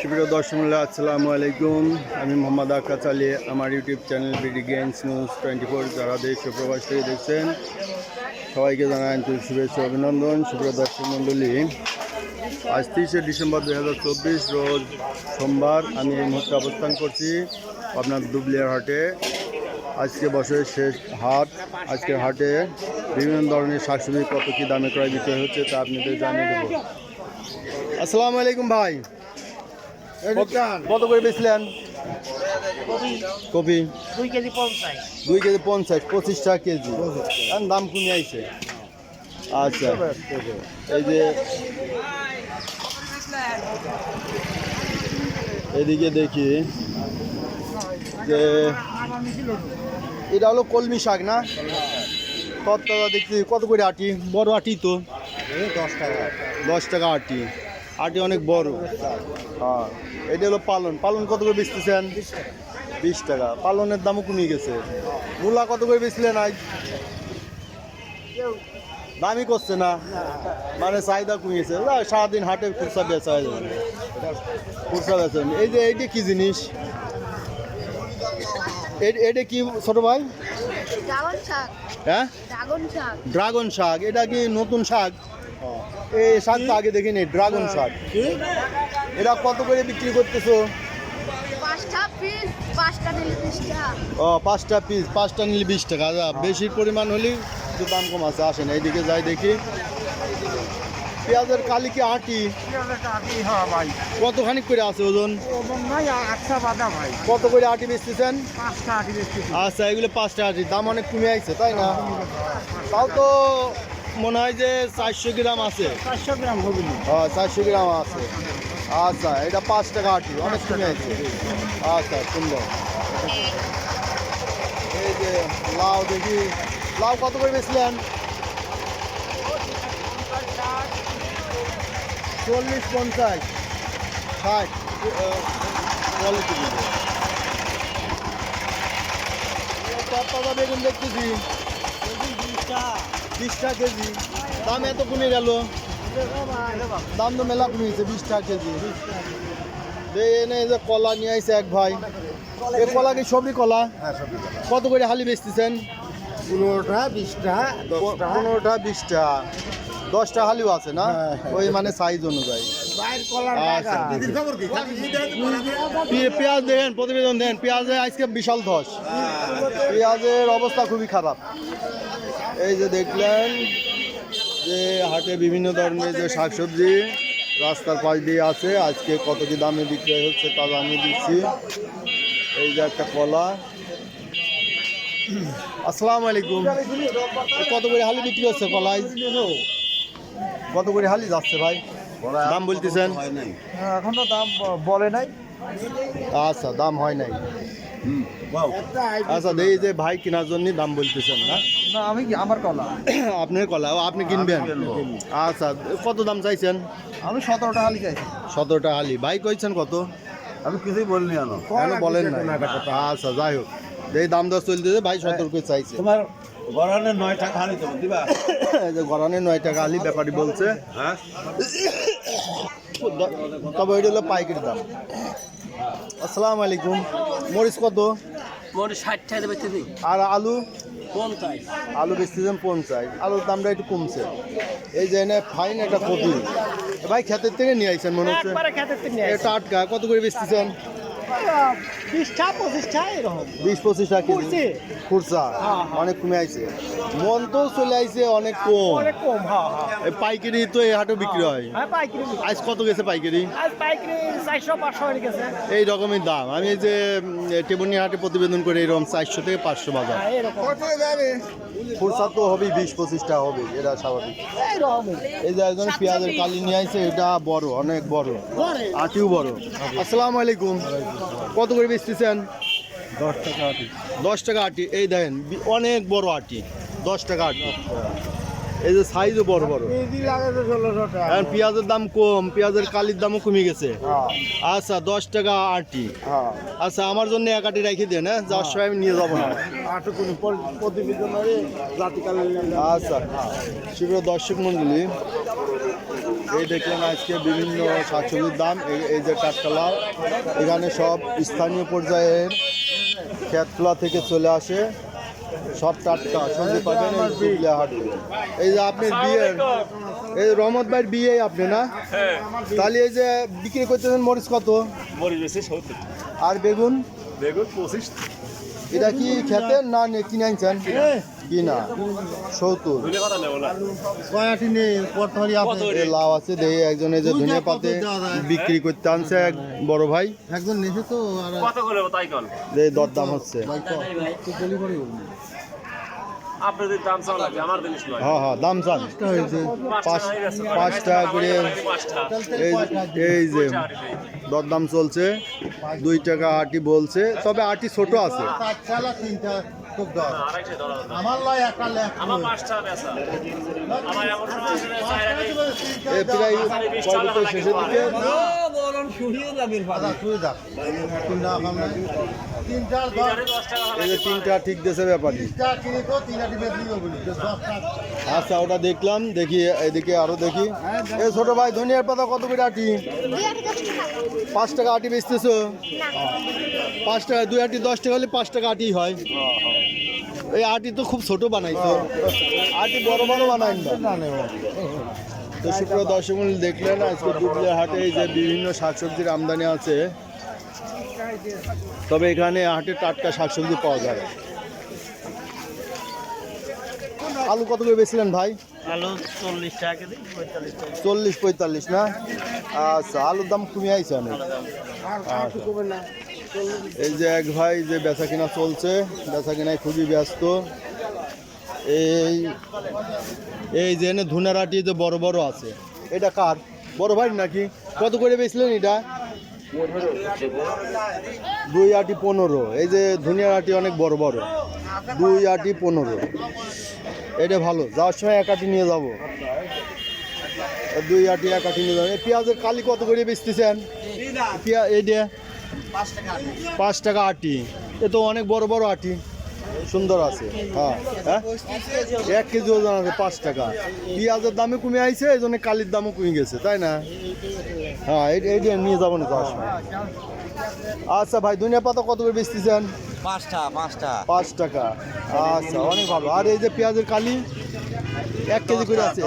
সুপ্রিয় দর্শক মূল্য আসসালামু আলাইকুম। আমি মোহাম্মদ আকাশ আলী। আমার YouTube channel BD games news twenty four. যারা দেশ প্রবাস থেকে দেখছেন, সবাইকে জানাই আন্তরিক শুভেচ্ছা অভিনন্দন। সুপ্রিয় দর্শক মণ্ডলী আজ তিরিশে ডিসেম্বর দুই হাজার চব্বিশ, রোজ সোমবার আমি এই মুহূর্তে অবস্থান করছি আপনার দুবলিয়ার হাটে। আজকে বছরের শেষ হাট। আজকের হাটে বিভিন্ন ধরনের শাকসবজি কত কী দামে ক্রয় বিক্রয় হচ্ছে তা আপনাদের জানিয়ে দেবো। আসসালামু আলাইকুম ভাই। কত করে বেচলেন? কপি। দুই কেজি পঞ্চাশ। দুই কেজি পঞ্চাশ পঁচিশ টাকা কেজি দাম কমে আইছে। আচ্ছা। এই যে এদিকে দেখি যে এটা হলো কলমি শাক না? তত্ত্বটা দেখছি? কত করে আটি? বড় আটি তো। দশ টাকা দশ টাকা আটি। আটি অনেক বড়। হ্যাঁ এটা হলো পালন। পালন কত করে বেচতেছেন? বিশ টাকা। পালনের দামও কমে গেছে। মূলা কত করে বেচলেন আজ? দামই করছে না। মানে চাহিদা কমিয়েছে না, সারাদিন হাটে খুচরা বেচা হয়ে যাবে খুচরা বেচেন এই যে এইটা কি জিনিস? এটা কি ছোট ভাই? হ্যাঁ? ড্রাগন শাক। এটা কি নতুন শাক? এই শাকটা আগে দেখিনি ড্রাগন শাক। এটা কত করে বিক্রি করতেছো? ও পাঁচটা পিস পাঁচটা নিলে বিশ টাকা। আচ্ছা, বেশি পরিমাণ হলে দাম কম আছে। আসেন এইদিকে যাই দেখি। পেঁয়াজের কালি কি আটি? হ্যাঁ কতখানি করে আছে ওজন? কত করে আটি বেচতেছেন? আচ্ছা এগুলো পাঁচটা আটি। দাম অনেক কমে আছে তাই না? তাও তো মনে হয় যে চারশো গ্রাম আছে। চারশো গ্রাম হ্যাঁ চারশো গ্রাম আছে। আচ্ছা এটা পাঁচ টাকা আটি অনেক কমে আছে আচ্ছা সুন্দর। এই যে লাউ দেখি। লাউ কত করে বেচলেন? চল্লিশ পঞ্চাশ ষাট। কোয়ালিটি বেগুন দেখতেছি। বিশ টাকা কেজি। দাম এত কমে গেল? দাম তো মেলা কমিয়েছে বিশ টাকা কেজি। এনে যে কলা নিয়ে আইছে এক ভাই। এই কলা কি? সবই কলা? কত করে হালি বেচতেছেন? পনেরোটা বিশটা পনেরোটা বিশটা। দশটা হালিও আছে না? হ্যাঁ। ওই মানে সাইজ অনুযায়ী। আচ্ছা। পেঁয়াজ দেখেন প্রতিবেদন দেন। পেঁয়াজে আজকে বিশাল ধস। পেঁয়াজের অবস্থা খুবই খারাপ। এই যে দেখলেন যে হাটে বিভিন্ন ধরনের যে শাকসবজি রাস্তার পাশ দিয়ে আছে। আজকে কত কি দামে বিক্রয় হচ্ছে তা জানিয়ে দিচ্ছি। এই যে একটা কলা। আসসালামু আলাইকুম। কত করে হালি বিক্রি হচ্ছে কলাই কত করে হালি যাচ্ছে ভাই? দাম বলতেছেন? এখনও দাম বলে নাই। আচ্ছা দাম হয় নাই। আচ্ছা এই যে ভাই কেনার জন্য দাম বলতেছেন না? না আমি কি আমার কলা? আপনার কলা ও আপনি কিনবেন? আচ্ছা কত দাম চাইছেন? আমি সতেরোটা হালি চাইছি। সতেরোটা হালি। ভাই কইছেন কত? আমি কিছুই বলিনি আনো কেন বলেন না আচ্ছা যাই হোক। এই দাম দর চলতেছে ভাই সতেরো করে চাইছে। তোমার গড়ানে নয় টাকা হালি তোমার দিবা? এই যে গরানে নয় টাকা হালি ব্যাপারী বলছে হ্যাঁ? তবে ওইটা হলো পাইকারি দাম। আসসালামু আলাইকুম। মরিচ কত? মোট ষাট টাকা বেচতে দিই আর আলু? পঞ্চাশ। আলু বেচতেছেন পঞ্চাশ। আলুর দামটা একটু কমছে। এই যে এনে ফাইন একটা কপি। ভাই ক্ষেতের থেকে নিয়ে আইছেন মনে হচ্ছে? একবারে খেতে নিয়ে এ টাটকা কত করে বেচতেছেন? বিশটা পঁচিশটা এরকম বিশ পঁচিশ কেজি। খুরসা হ্যাঁ, হ্যাঁ। অনেক কমে আইছে। মন তো চলে আইছে অনেক কম। অনেক কম হ্যাঁ পাইকারি তো এই হাটে বিক্রি হয় হ্যাঁ। পাইকারি আজ কত গেছে পাইকারি? আজ পাইকারি চারশো পাঁচশো হয়ে গেছে। এই রকমের দাম। আমি এই যে টেবুনি হাটে প্রতিবেদন করে এরকম চারশো থেকে পাঁচশো বাজার। খুরসা তো হবেই বিশ পঁচিশটা হবে এটা স্বাভাবিক। এই যে একজন পেঁয়াজের কালি নিয়ে আইছে এটা বড় অনেক বড়। আটিও বড়। আসসালামু আলাইকুম। কত করে বেচতেছেন? দশ টাকা আটি। দশ টাকা আটি। এই দেখেন অনেক বড় আটি। দশ টাকা আটি। এই যে সাইজও বড় বড়। এখন পেঁয়াজের দাম কম পেঁয়াজের কালির দামও কমে গেছে। হ্যাঁ। আচ্ছা দশ টাকা আটি। হ্যাঁ। আচ্ছা আমার জন্য এক আটি রেখে দেন হ্যাঁ? যাওয়ার সময় আমি নিয়ে যাব না। প্রতিবেদনের জাতিকালের আচ্ছা। দর্শক মন্ডলী এই দেখলেন আজকে বিভিন্ন শাকসবজির দাম এই- যে কাঠকলা এখানে সব স্থানীয় পর্যায়ের ক্ষেতলা থেকে চলে আসে। সব টাটকা সবজি পাবেন এই যে আপনার বিয়ে এই রহমত ভাইয়ের বিয়ে আপনি না? তাহলে এই যে বিক্রি করতেছেন মরিচ কত? মরিচ বেশি আর বেগুন? বেগুন পঁচিশ। এটা কি খেতেন না নে- কিনে আনছেন কিনা সত্তর। লাউ আছে দেখি একজন এই যে ধনিয়া পাতে বিক্রি করতে আনছে এক বড় ভাই। একজন নেছে তো দরদাম হচ্ছে। আপনাদের দাম চাও লাগে আমার জিনিস নয়। হ্যাঁ হ্যাঁ দাম চান। হয়েছে পাঁচ পাঁচ টাকা করে এই এই যে দরদাম চলছে দুই টাকা আটি বলছে তবে আটি ছোট আছে। প্রায় শেষের দিকে। এই যে তিনটা ঠিক দেশে ব্যাপারী আচ্ছা ওটা দেখলাম দেখি এদিকে আরও দেখি এই ছোট ভাই ধনিয়ার পাতা কত করে আটি পাঁচ টাকা আটি বেচতেছো পাঁচ টাকা দুই আটি দশ টাকা হলে পাঁচ টাকা আটি হয় এই আটি তো খুব ছোট বানাইছো আটি বড় বড় বানাই না তো শুক্র দর্শক দেখলেন আজকে দুবলে হাটে যে বিভিন্ন শাকসবজির আমদানি আছে। তবে এখানে হাটে টাটকা শাকসবজি পাওয়া যায়। আলু কত করে বেছিলেন ভাই? আলু চল্লিশ টাকা পঁয়তাল্লিশ চল্লিশ পঁয়তাল্লিশ না? আচ্ছা আলুর দাম কমে আইছে অনেক। এই যে এক ভাই যে বেচা কিনা চলছে বেচা কিনায় খুবই ব্যস্ত। এই এই যে এনে ধুনারাটি যে বড় বড় আছে এটা কার? বড় ভাই নাকি? কত করে বেচলেন এটা? দুই আটি পনেরো। এই যে ধনিয়ার আটি অনেক বড় বড়। দুই আটি পনেরো। এটা ভালো। যাওয়ার সময় এক আটি নিয়ে যাব। দুই আটি এক আটি নিয়ে যাব। এই পেঁয়াজের কালি কত করে বেচতেছেন? পেঁয়া এইটা? পাঁচ টাকা আটি। এ তো অনেক বড় বড় আটি। সুন্দর আছে হ্যাঁ। হ্যাঁ? এক কেজি ওজন আছে পাঁচ টাকা। পেঁয়াজের দামে কমে আইছে এই জন্য কালির দামও কমে গেছে তাই না? হ্যাঁ এই দিয়ে নিয়ে যাব না যাওয়ার সময় আচ্ছা ভাই দুনিয়া পাতা কত করে বেচতেছেন? পাঁচটা পাঁচটা। পাঁচ টাকা। আচ্ছা অনেক ভালো। আর এই যে পেঁয়াজের কালি এক কেজি করে আছে?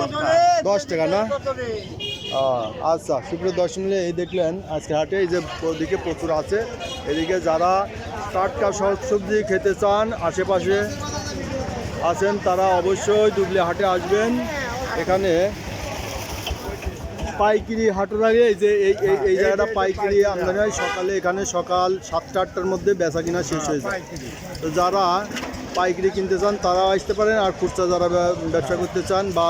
দশ টাকা না? আচ্ছা সুপ্রিয় মিলে এই দেখলেন আজকে হাটে এই যে ওদিকে প্রচুর আছে। এদিকে যারা টাটকা সব সবজি খেতে চান, আশেপাশে আছেন তারা অবশ্যই দুবলি হাটে আসবেন। এখানে পাইকিরি হাটের আগে এই যে এই এই- এই জায়গাটা পাইকিরি আমদানি হয়। সকালে এখানে সকাল সাতটা আটটার মধ্যে বেচা কিনা শেষ হয়ে যায়। তো যারা পাইকিরি কিনতে চান তারা আসতে পারেন। আর খুচরা যারা ব্যবসা করতে চান বা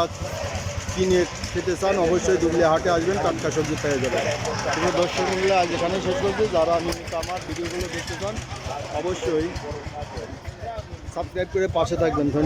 কিনে খেতে চান, অবশ্যই দুবলি হাটে আসবেন, টাটকা সবজি পেয়ে যাবেন। কিন্তু দর্শক মূল্য আজ এখানে শেষ করছি। যারা নিয়মিত আমার ভিডিওগুলো দেখতে চান, অবশ্যই সাবস্ক্রাইব করে পাশে থাকবেন। ধন্যবাদ।